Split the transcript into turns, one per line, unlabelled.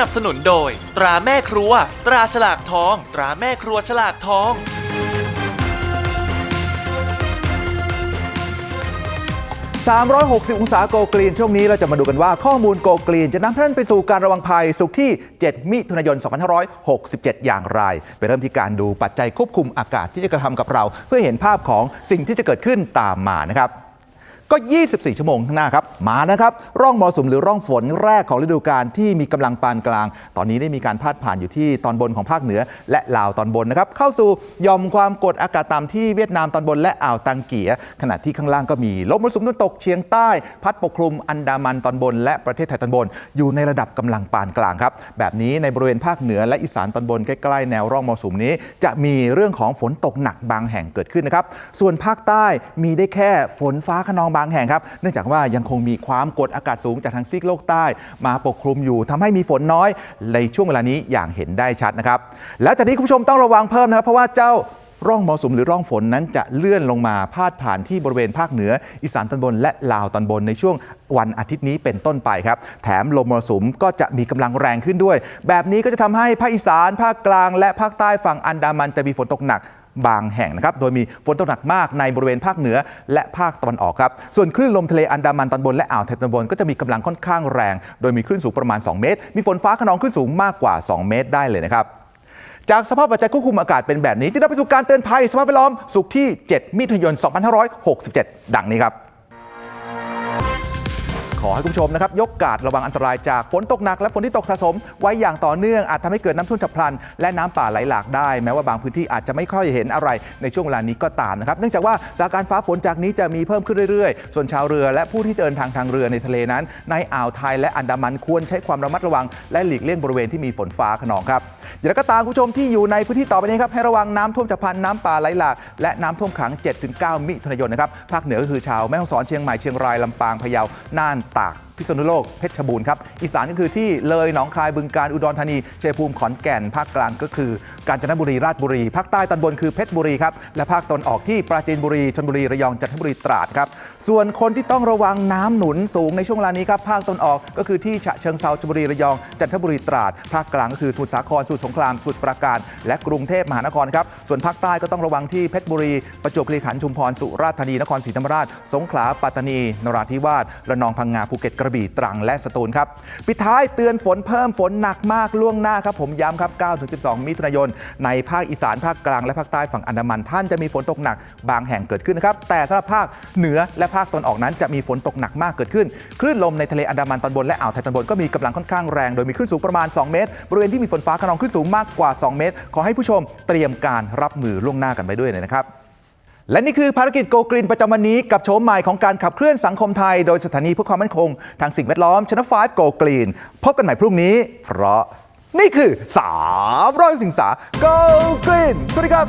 นับสนุนโดย ตราแม่ครัว ตราฉลากทอง ตราแม่ครัวฉลากทอง
360 องศาโกกรีน ช่วงนี้เราจะมาดูกันว่าข้อมูลโกกรีน จะนำท่านไปสู่การระวังภัยสุขที่ 7 มิถุนายน 2567 อย่างไร ไปเริ่มที่การดูปัจจัยควบคุมอากาศที่จะกระทำกับเรา เพื่อเห็นภาพของสิ่งที่จะเกิดขึ้นตามมานะครับ ก็ 24 ชั่วโมงข้างหน้าครับ มานะครับ ร่องมรสุมหรือร่องฝนแรกของฤดูกาลที่มีกำลังปานกลาง ตอนนี้ได้มีการพาดผ่านอยู่ที่ตอนบนของภาคเหนือ และลาวตอนบนนะครับ เข้าสู่ยอมความกดอากาศต่ำที่เวียดนามตอนบนและอ่าวตังเกีย ขณะที่ข้างล่างก็มีลมมรสุมตะวันตกเฉียงใต้ พัดปกคลุมอันดามันตอนบน และประเทศไทยตอนบน อยู่ในระดับกำลังปานกลางครับแบบนี้ในบริเวณภาคเหนือและอีสานตอนบนใกล้ๆแนวร่องมรสุมนี้ จะมีเรื่องของฝนตกหนักบางแห่งเกิดขึ้นนะครับส่วนภาคใต้มีได้แค่ฝนฟ้าขนองบางแห่งครับ เนื่องจากว่ายังคงมีความกดอากาศสูงจากทางซีกโลกใต้ มาปกคลุมอยู่ทำให้มีฝนน้อยในช่วงเวลานี้อย่างเห็นได้ชัดนะครับ แล้วจากนี้คุณผู้ชมต้องระวังเพิ่มนะครับ เพราะว่าเจ้าร่องมรสุมหรือร่องฝนนั้นจะเลื่อนลงมาพาดผ่านที่บริเวณภาคเหนือ อีสานตอนบนและลาวตอนบนในช่วงวันอาทิตย์นี้เป็นต้นไปครับ แถมลมมรสุมก็จะมีกำลังแรงขึ้นด้วย แบบนี้ก็จะทำให้ภาคอีสาน ภาคกลาง และภาคใต้ฝั่งอันดามันจะมีฝนตกหนัก บางแห่งนะครับ โดยมีฝนตกหนักมากในบริเวณภาคเหนือ และภาคตะวันออกครับ ส่วนคลื่นลมทะเลอันดามันตอนบนและอ่าวไทยตอนบนก็จะมีกำลังค่อนข้างแรง โดยมีคลื่นสูงประมาณ 2 เมตร มีฝนฟ้าขนองคลื่นสูงมากกว่า 2 เมตรได้เลยนะครับจากสภาพปัจจัยควบคุมอากาศเป็นแบบนี้จะนำไปสู่การเตือนภัยสภาพแวดล้อมสุขที่ 7 มิถุนายน 2567 ดังนี้ครับ ขอให้คุณผู้ชมนะครับยกการดระวังอันตรายจากฝนตกหนักและฝนที่ตกสะสม ไว้อย่างต่อเนื่องอาจทำให้เกิดน้ำท่วมฉับพลัน และน้ำป่าไหลหลากได้ แม้ว่าบางพื้นที่อาจจะไม่ค่อยเห็นอะไรในช่วงเวลานี้ก็ตามนะครับ เนื่องจากว่าสถานการณ์ฟ้าฝนจากนี้จะมีเพิ่มขึ้นเรื่อยๆ ส่วนชาวเรือและผู้ที่เดินทางทางเรือในทะเลนั้น ในอ่าวไทยและอันดามันควรใช้ความระมัดระวัง และหลีกเลี่ยงบริเวณที่มีฝนฟ้าขนองครับอย่างไรก็ตามคุณผู้ชมที่อยู่ในพื้นที่ต่อไปนี้ครับให้ระวังน้ำท่วมฉับพลันน้ำป่าไหลหลากและน้ำท่วมขัง 7-9 มิถุนายนนะครับภาคเหนือก็คือชาวแม่ฮ่องสอนเชียงใหม่เชียงรายลำปางพะเยาน่านตาก พิษณุโลกเพชรบูรณ์ครับอีสานก็คือที่เลยหนองคายบึงการอุดรธานีชัยภูมิขอนแก่นภาคกลางก็คือกาญจนบุรีราชบุรี ภาคใต้ตอนบนคือเพชรบุรีครับและภาคตอนออกที่ปราจีนบุรีชลบุรีระยองจันทบุรีตราดครับส่วนคนที่ต้องระวังน้ำหนุนสูงในช่วงเวลานี้ครับภาคตอนออกก็คือที่ฉะเชิงเซาชลบุรีระยองจันทบุรีตราด ภาคกลางก็คือสมุทรสาครสมุทรสงครามสมุทรปราการ และกรุงเทพมหานครครับส่วนภาคใต้ก็ต้องระวังที่เพชรบุรี ประจวบคีรีขันธ์ชุมพรสุราษฎร์ธานีนครศรีธรรมราช สงขลาปัตตานี นราธิวาสระนองพังงาภูเก็ตกระบี่ตรังและสตูลครับปิดท้ายเตือนฝนเพิ่มฝนหนักมากล่วงหน้าครับผมย้ำครับ 9-12 มิถุนายน ในภาคอีสานภาคกลางและภาคใต้ฝั่งอันดามันท่านจะมีฝนตกหนักบางแห่งเกิดขึ้นนะครับแต่สำหรับภาคเหนือและภาคตะวันออกนั้นจะมีฝนตกหนักมากเกิดขึ้นคลื่นลมในทะเลอันดามันตอนบนและอ่าวไทยตอนบนก็มีกำลังค่อนข้างแรงโดยมีคลื่นสูงประมาณ 2 เมตร บริเวณที่มีฝนฟ้าขนองคลื่นสูงมากกว่า 2 เมตร ขอให้ผู้ชมเตรียมการรับมือล่วงหน้ากันไปด้วยนะครับ และนี่คือภารกิจโกกรีนประจำวันนี้กับโฉมใหม่ของการขับเคลื่อนสังคมไทย โดยสถานีเพื่อความมั่นคง ทางสิ่งแวดล้อมชนะ5โกกรีนพบกันใหม่พรุ่งนี้ เพราะนี่คือ300สิงสาโกกรีนสวัสดีครับ